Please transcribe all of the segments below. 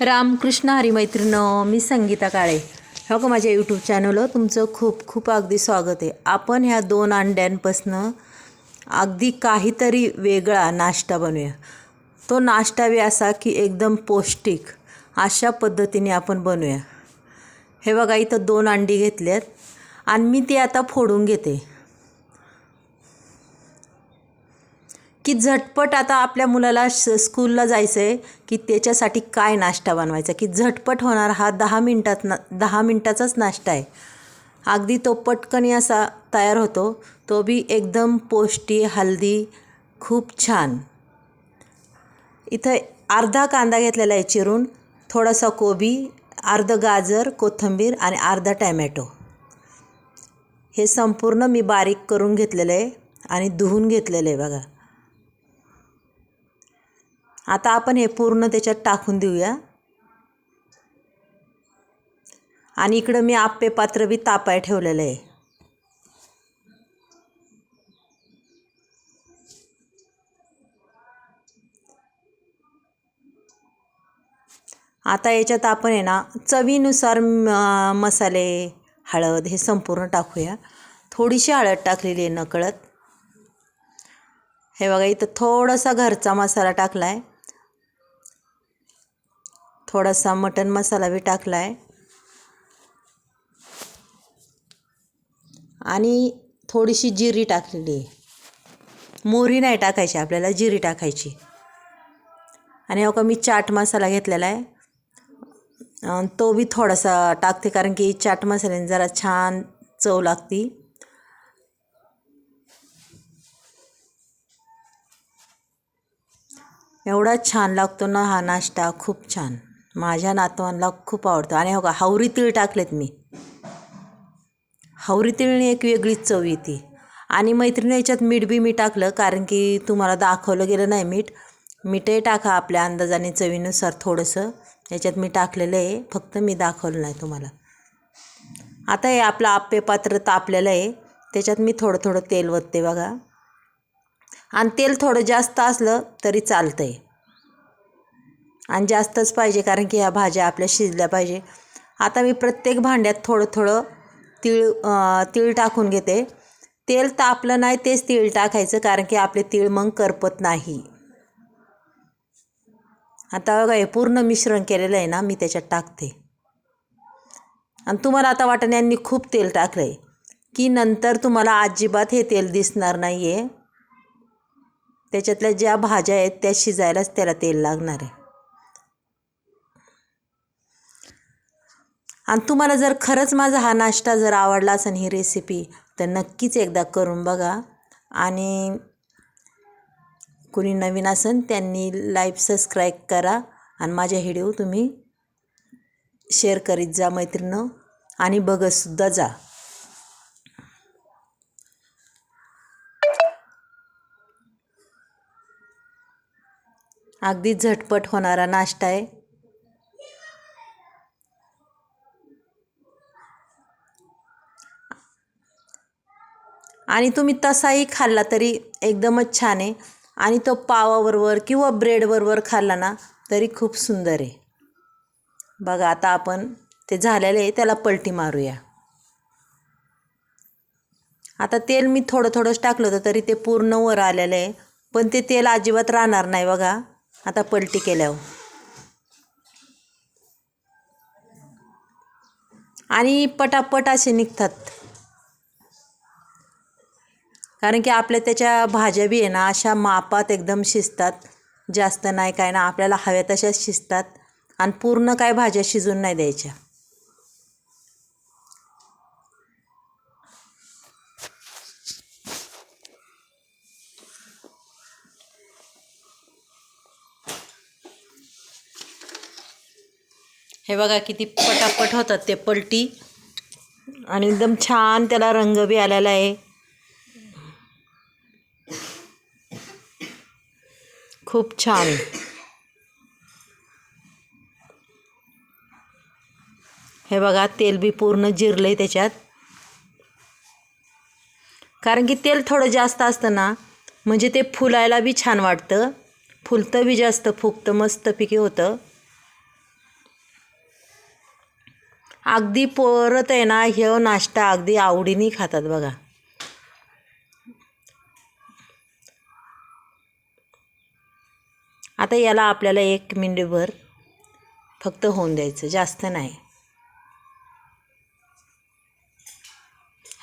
रामकृष्ण हरिमैत्रिणं मी संगीता काळे. हो का माझ्या यूट्यूब चॅनलवर तुमचं खूप खूप अगदी स्वागत आहे. आपण ह्या दोन अंड्यांपासनं अगदी काहीतरी वेगळा नाश्ता बनवूया. तो नाश्ता बी असा की एकदम पौष्टिक अशा पद्धतीने आपण बनवूया. हे बघा इथं दोन अंडी घेतल्यात. आणि मी ती आता फोडून घेते. की झटपट आता आपल्या मुलाला श स्कूलला जायचं आहे की त्याच्यासाठी काय नाश्ता बनवायचा? की झटपट होणार हा दहा मिनटात ना दहा मिनटाचाच नाश्ता आहे. अगदी तो पटकनी असा तयार होतो. तो बी एकदम पौष्टी हल्दी खूप छान. इथं अर्धा कांदा घेतलेला आहे चिरून थोडासा कोबी अर्ध गाजर कोथिंबीर आणि अर्धा टॅमॅटो. हे संपूर्ण मी बारीक करून घेतलेलं आहे आणि धुवून घेतलेलं आहे बघा. आता आपण हे पूर्ण त्याच्यात टाकून देऊया. आणि इकडं मी आप्पे पात्र बी तापाय ठेवलेलं आहे. आता याच्यात आपण आहे ना चवीनुसार मसाले हळद हे संपूर्ण टाकूया. थोडीशी हळद टाकलेली आहे नकळत. हे बघा इथं थोडासा घरचा मसाला टाकला आहे थोडासा मटन मसाला बी टाकला आहे आणि थोडीशी जिरी टाकलेली आहे. मोहरी नाही टाकायची आपल्याला जिरी टाकायची. आणि हो का मी चाट मसाला घेतलेला आहे. तो बी थोडासा टाकते कारण की चाट मसाल्याने जरा छान चव लागती. एवढा छान लागतो ना हा नाश्ता खूप छान. माझ्या नातवांना खूप आवडतं. आणि हो का हावरी तीळ टाकलेत मी. हावरी तिळने एक वेगळीच चव येते. आणि मैत्रिणी याच्यात मीठ बी मी टाकलं कारण की तुम्हाला दाखवलं गेलं नाही मीठ. मीठही टाका आपल्या अंदाजाने चवीनुसार थोडंसं. याच्यात मी टाकलेलं आहे फक्त मी दाखवलं नाही तुम्हाला. आता हे आपलं आप्पे पात्र तापलेलं आहे. त्याच्यात मी थोडं थोडं तेल वतते बघा. आणि तेल थोडं जास्त असलं तरी चालतं आहे आणि जास्तच पाहिजे कारण की ह्या भाज्या आपल्या शिजल्या पाहिजे. आता मी प्रत्येक भांड्यात थोडं थोडं तीळ तीळ टाकून घेते. तेल तापलं नाही तेच तीळ टाकायचं कारण की आपले तीळ मग करपत नाही. आता बघा हे पूर्ण मिश्रण केलेलं आहे ना मी त्याच्यात टाकते. आणि तुम्हाला आता वाटण यांनी खूप तेल टाकलं आहे की नंतर तुम्हाला अजिबात हे तेल दिसणार नाही आहे त्याच्यातल्या ज्या भाज्या आहेत त्या शिजायलाच त्याला तेल लागणार आहे. आणि तुम्हाला जर खरंच माझा हा नाश्ता जर आवडला असेल ही रेसिपी तर नक्कीच एकदा करून बघा. आणि कुणी नवीन असेल त्यांनी लाईव्ह सबस्क्राईब करा आणि माझ्या व्हिडिओ तुम्ही शेअर करीत जा मैत्रिणं. आणि बघतसुद्धा जा. अगदी झटपट होणारा नाश्ता आहे. आणि तुम्ही तसाही खाल्ला तरी एकदमच छान आहे. आणि तो पावाबरोबर किंवा ब्रेडबरोबर खाल्ला ना तरी खूप सुंदर आहे. बघा आता आपण ते झालेलं आहे त्याला पलटी मारूया. आता तेल मी थोडं थोडंच टाकलं होतं तरी ते पूर्ण वर आलेलं आहे. पण ते तेल अजिबात राहणार नाही बघा आता पलटी केल्यावर. आणि पटापट असे निघतात. कारण की आपल्या त्याच्या भाज्या बी आहे ना अशा मापात एकदम शिजतात. जास्त नाही काय ना आपल्याला हव्या तशाच शिजतात. आणि पूर्ण काय भाज्या शिजून नाही द्यायच्या. हे बघा किती पटापट होतात ते पलटी. आणि एकदम छान त्याला रंग बी आलेला आहे. खूप छान. हे बघा तेल बी पूर्ण जिरलं आहे त्याच्यात. कारण की तेल थोडं जास्त असतं ना म्हणजे ते फुलायला बी छान वाटतं. फुलतं बी जास्त फुगतं मस्तपैकी होतं. अगदी परत आहे ना ह्यो नाश्ता अगदी आवडीने खातात बघा. आता याला आपल्याला एक मिनिटभर फक्त होऊन द्यायचं जास्त नाही.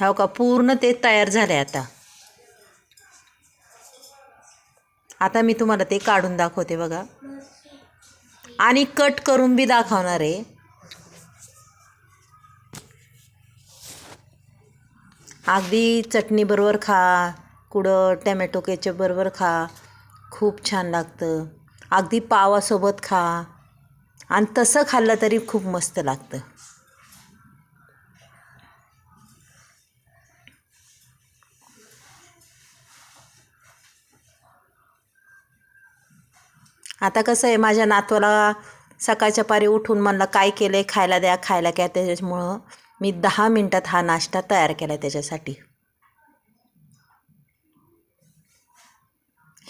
हो का? पूर्ण ते तयार झालं आहे आता. आता मी तुम्हाला ते काढून दाखवते बघा. आणि कट करून बी दाखवणार आहे. अगदी चटणीबरोबर खा कुठं टॅमॅटो केचप बरोबर खा. खूप छान लागतं. अगदी पावासोबत खा. आणि तसं खाल्लं तरी खूप मस्त लागतं. आता कसं आहे माझ्या नातवाला सकाळच्या पारी उठून म्हणलं काय केलं आहे खायला द्या खायला काय त्याच्यामुळं मी दहा मिनटात हा नाश्ता तयार केला त्याच्यासाठी.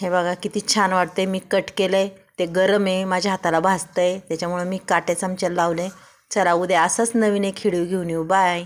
हे बघा किती छान वाटते मी कट केलं आहे ते गरम आहे माझ्या हाताला भाजतं आहे त्याच्यामुळं मी काटे चमच्याला लावले. चला उद्या असंच नवीन एक व्हिडिओ घेऊन येऊ. बाय